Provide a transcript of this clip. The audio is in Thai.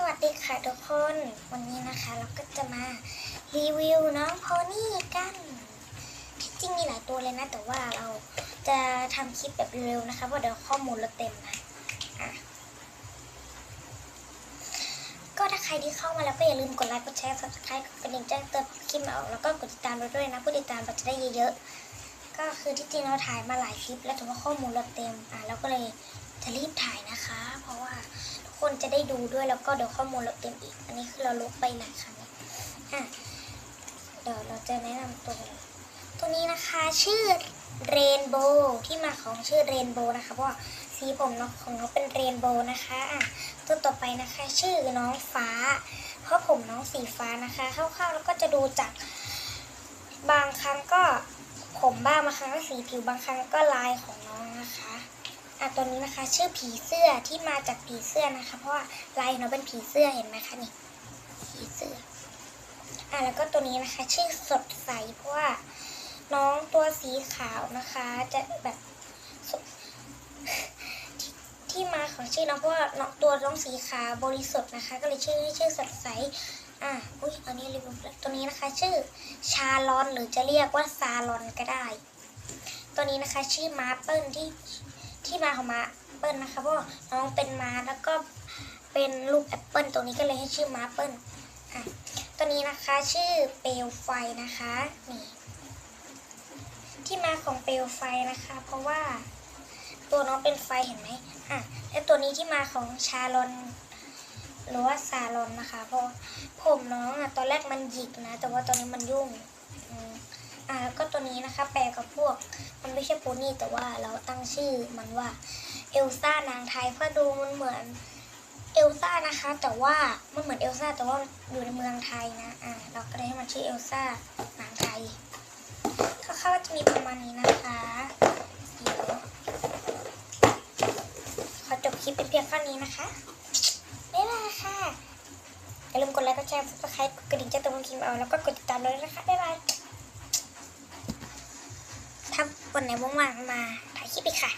สวัสดีค่ะทุกคน วันนี้นะคะเราก็จะมารีวิวน้องโพนี่กันที่จริงมีหลายตัวเลยนะ แต่ว่าเราจะทำคลิปแบบเร็วนะคะ เพราะเดี๋ยวข้อมูลเราเต็มนะอะก็ถ้าใครที่เข้ามาแล้วก็อย่าลืมกดไลค์ กดแชร์ subscribe กดกระดิ่งแจ้งเตือนคลิปมาออกแล้วก็กดติดตามเราด้วยนะผู้ติดตามเราจะได้เยอะๆ ก็คือที่จริงเราถ่ายมาหลายคลิป แล้วแต่ว่าข้อมูลเราเต็ม อะเราก็เลย จะรีบถ่ายนะคะ เพราะว่าทุกคนจะได้ดูด้วยแล้วก็เดี๋ยวข้อมูลเราเต็มอีก อันนี้คือเราลบไปหลายครั้งอะเดี๋ยวเราจะแนะนำตัว ตัวนี้นะคะชื่อเรนโบว์ที่มาของชื่อเรนโบว์นะคะเพราะสีผมเนาะของน้องเป็นเรนโบว์นะคะอะตัวต่อไปนะคะชื่อน้องฟ้า เพราะผมน้องสีฟ้านะคะคร่าวๆแล้วก็จะดูจากบางครั้งก็ผมบ้างบางครั้งก็สีผิวบางครั้งก็ลายของน้องนะคะ อะตัวนี้นะคะ ชื่อผีเสื้อที่มาจากผีเสื้อนะคะ เพราะว่าลายน้องเป็นผีเสื้อเห็นไหมคะนี่ผีเสื้ออะแล้วก็ตัวนี้นะคะ ชื่อสดใสเพราะว่าน้องตัวสีขาวนะคะ จะแบบสดที่ที่มาของชื่อน้องเพราะว่าน้องตัวน้องสีขาวบริสุทธิ์นะคะ ก็เลยชื่อให้ชื่อสดใสอะอุ้ยอันนี้รีวิวแล้วตัวนี้นะคะ ชื่อชาลอนหรือจะเรียกว่าซาลอนก็ได้ ตัวนี้นะคะ ชื่อมาเปิลที่ ที่มาของมาเปิลนะคะเพราะน้องเป็นมาแล้วก็เป็นลูกแอปเปิลตัวนี้ก็เลยให้ชื่อมาเปิลอะตัวนี้นะคะชื่อเปลวไฟนะคะนี่ที่มาของเปลวไฟนะคะ เพราะว่าตัวน้องเป็นไฟเห็นไหมอะและตัวนี้ที่มาของชาลอนหรือว่าซาลอนนะคะเพราะผมน้องอะตอนแรกมันหยิกนะ แต่ว่าตอนนี้มันยุ่งอ่าแล้วก็ตัวนี้นะคะ แปลกับพวก มันไม่ใช่โพนี่แต่ว่าเราตั้งชื่อมันว่าเอลซ่านางไทยเพราะดูมันเหมือนเอลซ่านะคะ แต่ว่ามันเหมือนเอลซ่าแต่ว่าอยู่ในเมืองไทยนะอ่าเราก็เลยให้มันชื่อเอลซ่านางไทยก็เข้าจะมีประมาณนี้นะคะเดี๋ยวขอจบคลิปเป็นเพียงเท่านี้นะคะบ๊ายบายค่ะอย่าลืมกดไลค์กดแชร์ subscribe กดกระดิ่งแจ้งเตือนคิมเอาแล้วก็กดติดตามเราด้วยนะคะบ๊ายบาย ถ้าวันไหนว่างๆมาถ่ายคลิปอีกค่ะ